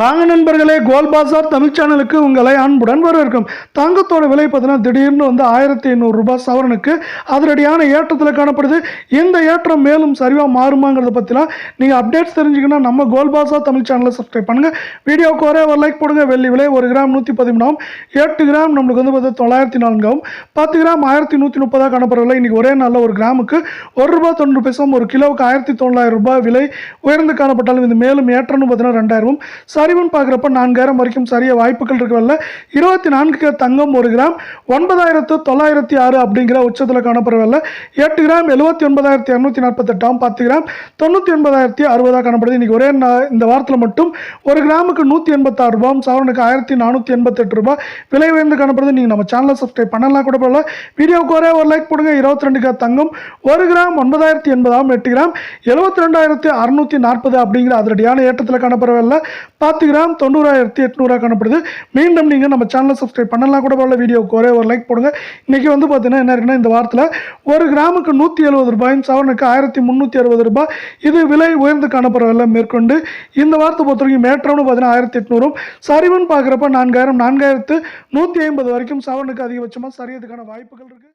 வாங்க நண்பர்களே கோல் பாசார் தமிழ் சேனலுக்கு உங்களை அன்புடன் வரவேற்கும். தங்கத்தோட விலை பார்த்தீங்கன்னா திடீர்னு வந்து ஆயிரத்தி ரூபாய் சவரனுக்கு அதிரடியான ஏற்றத்தில் காணப்படுது. இந்த ஏற்றம் மேலும் சரிவாக மாறுமாங்கிறத பற்றிலாம் நீங்கள் அப்டேட்ஸ் தெரிஞ்சுக்கணும் நம்ம கோல் பாசார் தமிழ் சேனலை சப்ஸ்கிரைப் பண்ணுங்கள் வீடியோவுக்கு ஒரே ஒரு லைக் போடுங்க. வெள்ளி விலை ஒரு கிராம் நூற்றி பதிமூணாம் எட்டு கிராம் நம்மளுக்கு வந்து பார்த்தா தொள்ளாயிரத்தி நான்காவும் பத்து கிராம் ஆயிரத்தி நூற்றி முப்பதாக காணப்படுறதில்ல இன்றைக்கி ஒரே நாளில் ஒரு கிராமுக்கு ஒரு ரூபாய் தொண்ணூறு பைசாவும் ஒரு கிலோவுக்கு ஆயிரத்தி தொள்ளாயிரம் ரூபாய் விலை உயர்ந்து காணப்பட்டாலும் இது மேலும் ஏற்றம்னு பார்த்தீங்கன்னா ரெண்டாயிரமும். சரிவுன்னு பார்க்குறப்ப நான்காயிரம் வரைக்கும் சரிய வாய்ப்புகள் இருக்கவில்ல இருபத்தி நான்கு தங்கம் ஒரு கிராம் ஒன்பதாயிரத்து தொள்ளாயிரத்தி ஆறு அப்படிங்கிற உச்சத்தில் காணப்படவில்லை எட்டு கிராம் எழுபத்தி ஒன்பதாயிரத்தி இரநூத்தி நாற்பத்தெட்டாம் பத்து கிராம் தொண்ணூற்றி ஒன்பதாயிரத்தி அறுபதாக காணப்படுது. இன்றைக்கி ஒரே இந்த வாரத்தில் மட்டும் ஒரு கிராமுக்கு நூற்றி எண்பத்தாறு ரூபாய் சவரனுக்கு ஆயிரத்தி நானூற்றி எண்பத்தெட்டு ரூபாய் விலை உயர்ந்து காணப்படுது. நீங்கள் நம்ம சேனலை சப்ஸ்கிரைப் பண்ணலாம் கூட போடல வீடியோவுக்கு ஒரே ஒரு லைக் போடுங்க. இருபத்தி ரெண்டு தங்கம் ஒரு கிராம் ஒன்பதாயிரத்தி எண்பதாம் எட்டு கிராம் எழுபத்தி ரெண்டாயிரத்தி அறுநூற்றி நாற்பது அப்படிங்கிற அதிரடியான ஏற்றத்தில் காணப்படவில்லை பத்து பத்து கிராம் தொண்ணூறாயிரத்தி எட்நூறாக காணப்படுது. மீண்டும் நீங்கள் நம்ம சேனலை சப்ஸ்கிரைப் பண்ணலாம் கூட போல வீடியோவுக்கு ஒரே ஒரு லைக் போடுங்க. இன்றைக்கி வந்து பார்த்தீங்கன்னா என்ன இருக்குன்னா இந்த வாரத்தில் ஒரு கிராமுக்கு நூற்றி எழுபது ரூபாயும் சவரனுக்கு ஆயிரத்தி முந்நூற்றி அறுபது ரூபாய் இது விலை உயர்ந்து காணப்படவில்லை மேற்கொண்டு இந்த வாரத்தை பொறுத்த வரைக்கும் மேற்றம்னு பார்த்தீங்கன்னா ஆயிரத்தி எட்நூறும் சரிவுன்னு பார்க்குறப்ப நான்காயிரம் நான்காயிரத்து நூற்றி ஐம்பது வரைக்கும் சவரனுக்கு அதிகபட்சமாக சரியதுக்கான வாய்ப்புகள் இருக்குது